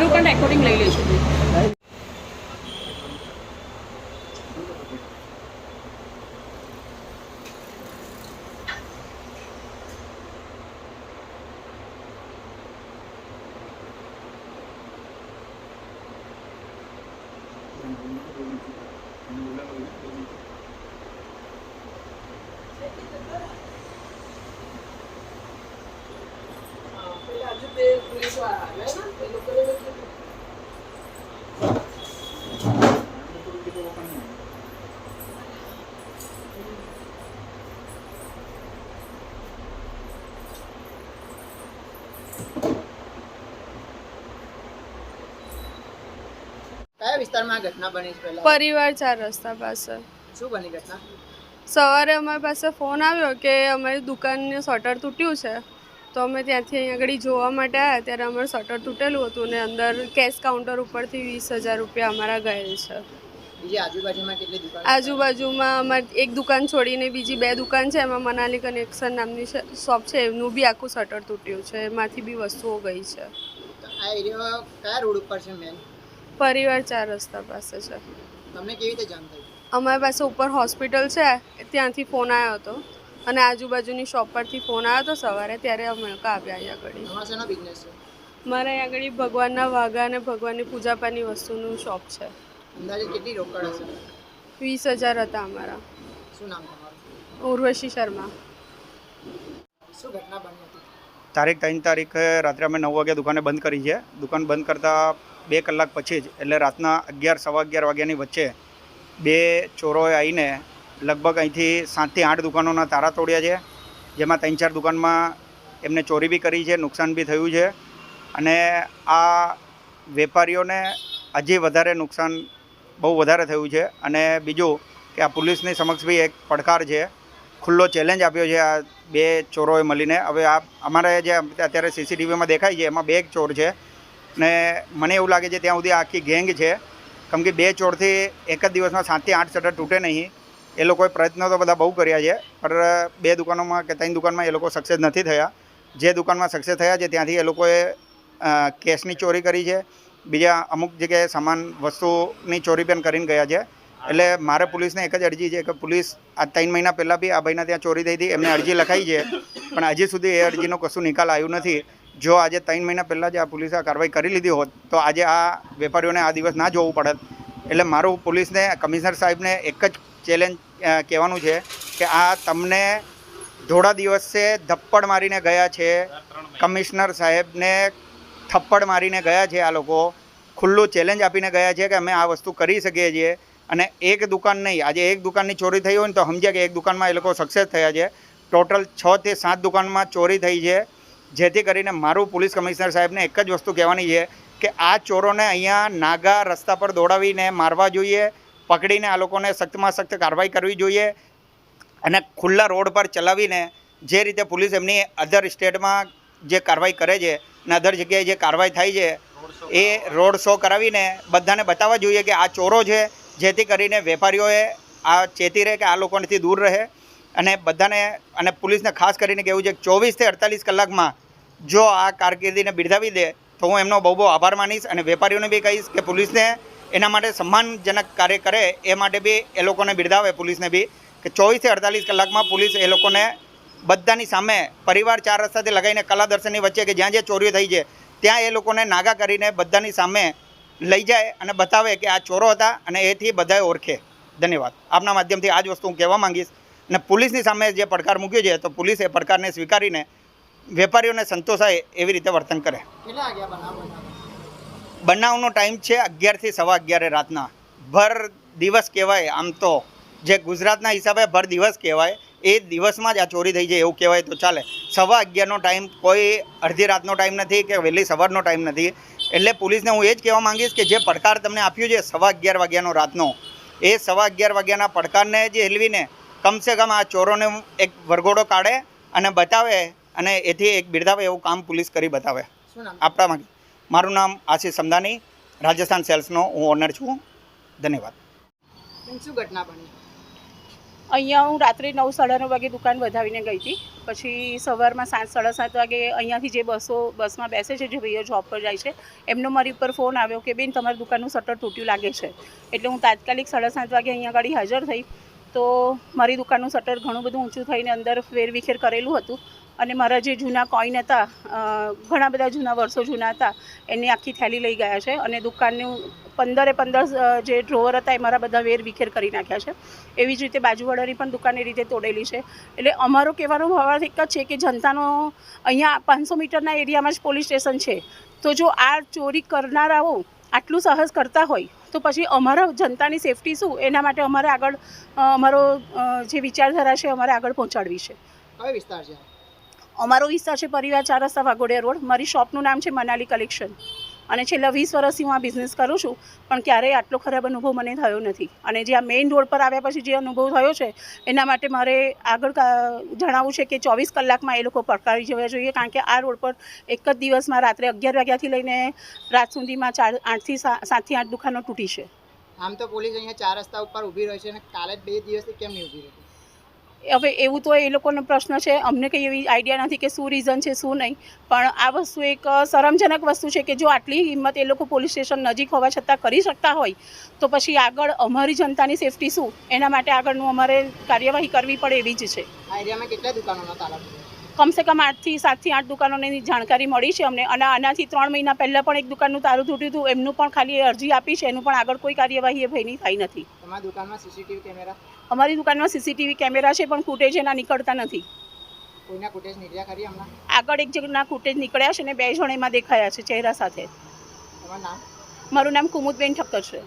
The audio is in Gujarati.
એનું પણ રેકોર્ડિંગ લઈ લઈશું કયા વિસ્તારમાં આ ઘટના બની છે પહેલા? પરિવાર ચાર રસ્તા પાસે. શું બની ઘટના? સવારે અમારી પાસે ફોન આવ્યો કે અમારી દુકાનનું શટર તૂટ્યું છે. તો અમે ત્યાંથી અહીં આગળ જોવા માટે આવ્યા. ત્યારે અમારું શટર તૂટેલું હતું ને અંદર કેશ કાઉન્ટર ઉપરથી વીસ હજાર રૂપિયા અમારા ગયેલ છે. આજુબાજુમાં અમારી એક દુકાન છોડીને બીજી બે દુકાન છે. એમાં મનાલી કનેક્શન નામની શોપ છે. એમનું બી આખું શટર તૂટ્યું છે. એમાંથી બી વસ્તુઓ ગઈ છે. આ એરિયા કયા રોડ ઉપર છે મેન પરિવાર ચાર રસ્તા પાસે છે. તમને કેવી રીતે જાણ થઈ? અમારી પાસે ઉપર હોસ્પિટલ છે. ત્યાંથી ફોન આવ્યો હતો. અને આજુબાજુની શોપ પરથી ફોન આવ્યો હતો સવારે ત્યારે અમે લોકો આવ્યા અહીંયા આગળ. મારે અહીંયા આગળ ભગવાનના વાઘા અને ભગવાનની પૂજાપાની વસ્તુનું શોપ છે. અંદાજે કેટલી રોકડ હશે? વીસ હજાર હતા અમારા. શું નામ ઉર્વશી શર્મા. શું ઘટના બની હતી? તારીખ ત્રણ તારીખે રાત્રે અમે નવ વાગ્યા દુકાને બંધ કરી છે. દુકાન બંધ કરતાં બે કલાક પછી જ એટલે રાતના અગિયાર સવા અગિયાર વાગ્યાની વચ્ચે બે ચોરોએ આવીને લગભગ અહીંથી સાતથી આઠ દુકાનોના તારા તોડ્યા છે, જેમાં ત્રણ ચાર દુકાનમાં એમને ચોરી બી કરી છે, નુકસાન બી થયું છે. અને આ વેપારીઓને હજી વધારે નુકસાન, બહુ વધારે થયું છે. અને બીજું કે આ પોલીસની સમક્ષ બી એક પડકાર છે, ખુલ્લો ચેલેન્જ આપ્યો છે આ બે ચોરોએ મળીને. હવે આ અમારે જે અત્યારે સીસીટીવીમાં દેખાય છે, એમાં બે એક ચોર છે. ને મને એવું લાગે છે ત્યાં સુધી આખી ગેંગ છે. કેમ કે બે ચોરથી એક જ દિવસમાં સાતથી આઠ શટર તૂટે નહીં. એ લોકોએ પ્રયત્નો તો બધા બહુ કર્યા છે, પણ બે દુકાનોમાં કે ત્રણ દુકાનમાં એ લોકો સક્સેસ નથી થયા. જે દુકાનમાં સક્સેસ થયા છે, ત્યાંથી એ લોકોએ કેશની ચોરી કરી છે. બીજા અમુક જગ્યાએ સામાન, વસ્તુની ચોરી પણ કરીને ગયા છે. એટલે મારે પોલીસને એક જ અરજી છે કે પોલીસ આ ત્રણ મહિના પહેલાં બી આ ભાઈના ત્યાં ચોરી થઈ હતી, એમને અરજી લખાઈ છે. પણ હજી સુધી એ અરજીનો કશું નિકાલ આવ્યું નથી. જો આજે ત્રણ મહિના પહેલાં જ આ પોલીસે આ કાર્યવાહી કરી લીધી હોત, તો આજે આ વેપારીઓને આ દિવસ ના જોવું પડત. એટલે મારું પોલીસને, કમિશનર સાહેબને એક જ ચેલેન્જ કહેવાનું છે કે આ તમને થોડા દિવસે ધપ્પડ મારીને ગયા છે. કમિશનર સાહેબને થપ્પડ મારીને ગયા છે આ લોકો. ખુલ્લું ચેલેન્જ આપીને ગયા છે કે અમે આ વસ્તુ કરી શકીએ છીએ. અને એક દુકાન નહીં, આજે એક દુકાનની ચોરી થઈ હોય ને તો સમજ્યા કે એક દુકાનમાં એ લોકો સક્સેસ થયા છે. ટોટલ છ થી સાત દુકાનમાં ચોરી થઈ છે. જેથી કરીને મારું પોલીસ કમિશનર સાહેબને એક જ વસ્તુ કહેવાની છે કે આ ચોરોને અહીંયા નાગા રસ્તા પર દોડાવીને મારવા જોઈએ. પકડીને આ લોકોને સખ્તમાં સખ્ત કાર્યવાહી કરવી જોઈએ અને ખુલ્લા રોડ પર ચલાવીને જે રીતે પોલીસ એમની અધર સ્ટેટમાં જે કાર્યવાહી કરે છે અને અધર જગ્યાએ જે કાર્યવાહી થાય છે, એ રોડ શો કરાવીને બધાને બતાવવા જોઈએ કે આ ચોરો છે, જેથી કરીને વેપારીઓએ આ ચેતી રહે કે આ લોકોથી દૂર રહે. અને બધાને અને પોલીસને ખાસ કરીને કહેવું છે કે ચોવીસથી અડતાલીસ કલાકમાં જો આ કારકિર્દીને બિરદાવી દે, તો હું એમનો બહુ બહુ આભાર માનીશ અને વેપારીઓને બી કહીશ કે પોલીસને એના માટે સન્માનજનક કાર્ય કરે એ માટે બી એ લોકોને બિરદાવે પોલીસને બી કે ચોવીસથી અડતાલીસ કલાકમાં પોલીસ એ લોકોને બધાની સામે પરિવાર ચાર રસ્તાથી લગાવીને કલા દર્શનની વચ્ચે કે જ્યાં જે ચોરીઓ થઈ છે, ત્યાં એ લોકોને નાગા કરીને બધાની સામે લઈ જાય અને બતાવે કે આ ચોરો હતા અને એથી બધાએ ઓળખે. ધન્યવાદ. આપના માધ્યમથી આ જ વસ્તુ હું કહેવા માંગીશ. અને પોલીસની સામે જે પડકાર મૂક્યો છે, તો પોલીસ એ પડકારને સ્વીકારીને વેપારીઓને સંતોષાય એવી રીતે વર્તન કરે કેટલા વાગ્યા બનાવ બન્યો બનાવનો ટાઈમ છે અગિયારથી સવા અગિયારે રાતના. ભર દિવસ કહેવાય આમ તો. જે ગુજરાતના હિસાબે ભર દિવસ કહેવાય એ દિવસમાં જ આ ચોરી થઈ જાય એવું કહેવાય તો ચાલે. સવા અગિયારનો ટાઈમ કોઈ અડધી રાતનો ટાઈમ નથી કે વહેલી સવારનો ટાઈમ નથી. એટલે પોલીસને હું એ જ કહેવા માંગીશ કે જે પડકાર તમને આપ્યો છે સવા અગિયાર વાગ્યાનો રાતનો એ સવા અગિયાર વાગ્યાના પડકારને જે હેલવીને કમસે કમ આ ચોરોને એક વરઘોડો કાઢે અને બતાવે અને એથી એક બિરદાવે એવું કામ પોલીસ કરી બતાવે. આપણા માંગે મારું નામ આશીષ સમદાની રાજસ્થાન સેલ્સનો હું ઓનર છું. ધન્યવાદ. શું ઘટના બની? અહીંયા હું રાત્રે નવ સાડા નવ વાગે દુકાન વધાવીને ગઈ હતી. પછી સવારમાં સાત સાડા સાત વાગે અહીંયાથી જે બસો બસમાં બેસે છે જે ભાઈઓ જોબ પર જાય છે એમનો મારી ઉપર ફોન આવ્યો કે બેન તમારી દુકાનનું શટર તૂટ્યું લાગે છે. એટલે હું તાત્કાલિક સાડા સાત વાગે અહીંયા આગળ હાજર થઈ. તો મારી દુકાનનું શટર ઘણું બધું ઊંચું થઈને અંદર વેરવિખેર કરેલું હતું. અને મારા જે જૂના કોઈન હતા ઘણા બધા જૂના વર્ષો જૂના હતા, એની આખી થેલી લઈ ગયા છે અને દુકાનનું પંદરે પંદર જે ડ્રોવર હતા એ મારા બધા વેર વિખેર કરી નાખ્યા છે. એવી જ રીતે બાજુવાળાની પણ દુકાન એ રીતે તોડેલી છે. એટલે અમારો કહેવાનો ભાવાર્થ એક જ છે કે જનતાનો અહીંયા પાંચસો મીટરના એરિયામાં જ પોલીસ સ્ટેશન છે. તો જો આ ચોરી કરનારાઓ આટલું સાહસ કરતા હોય, તો પછી અમારા જનતાની સેફટી શું? એના માટે અમારે આગળ અમારો જે વિચારધારા છે, અમારે આગળ પહોંચાડવી છે. કયો વિસ્તાર છે? અમારો વિસ્તાર છે પરિવાર ચાર રસ્તા વાઘોડિયા રોડ. મારી શોપનું નામ છે મનાલી કલેક્શન. અને છેલ્લા વીસ વર્ષથી હું આ બિઝનેસ કરું છું, પણ ક્યારેય આટલો ખરાબ અનુભવ મને થયો નથી. અને જે આ મેઇન રોડ પર આવ્યા પછી જે અનુભવ થયો છે, એના માટે મારે આગળ જણાવવું છે કે ચોવીસ કલાકમાં એ લોકો પડકારી જવા જોઈએ, કારણ કે આ રોડ પર એક જ દિવસમાં રાત્રે અગિયાર વાગ્યાથી લઈને રાત સુધીમાં ચાર, આઠથી સાતથી આઠ દુકાનો તૂટી છે. આમ તો પોલીસ અહીંયા ચાર રસ્તા ઉપર ઊભી રહી છે અને કાલે બે દિવસથી કેમ નહીં ઊભી રહી? હવે એવું તો એ લોકોનો પ્રશ્ન છે. અમને કંઈ એવી આઈડિયા નથી કે શું રીઝન છે શું નહીં. પણ આ વસ્તુ એક શરમજનક વસ્તુ છે કે જો આટલી હિંમત એ લોકો પોલીસ સ્ટેશન નજીક હોવા છતાં કરી શકતા હોય તો પછી આગળ અમારી જનતાની સેફટી શું? એના માટે આગળનું અમારે કાર્યવાહી કરવી પડે એવી જ છે. કેટલા દુકાનોનો તાલા કમસે કમ આઠથી સાતથી આઠ દુકાનોની જાણકારી મળી છે અમને. અને આનાથી ત્રણ મહિના પહેલાં પણ એક દુકાનનું તારું તૂટ્યું હતું એમનું પણ ખાલી અરજી આપી છે. એનું પણ આગળ કોઈ કાર્યવાહી એ ભાઈની થઈ નથી. તમારી દુકાનમાં સીસીટીવી કેમેરા? અમારી દુકાનમાં સીસીટીવી કેમેરા છે પણ ફૂટેજ એના નીકળતા નથી. કોઈના ફૂટેજ નીકળ્યા ખરી હમણાં? આગળ એક જણના ફૂટેજ નીકળ્યા છે ને બે જણ એમાં દેખાયા છે ચહેરા સાથે. તમારું નામ? મારું નામ કુમુદબેન ઠક્કર છે.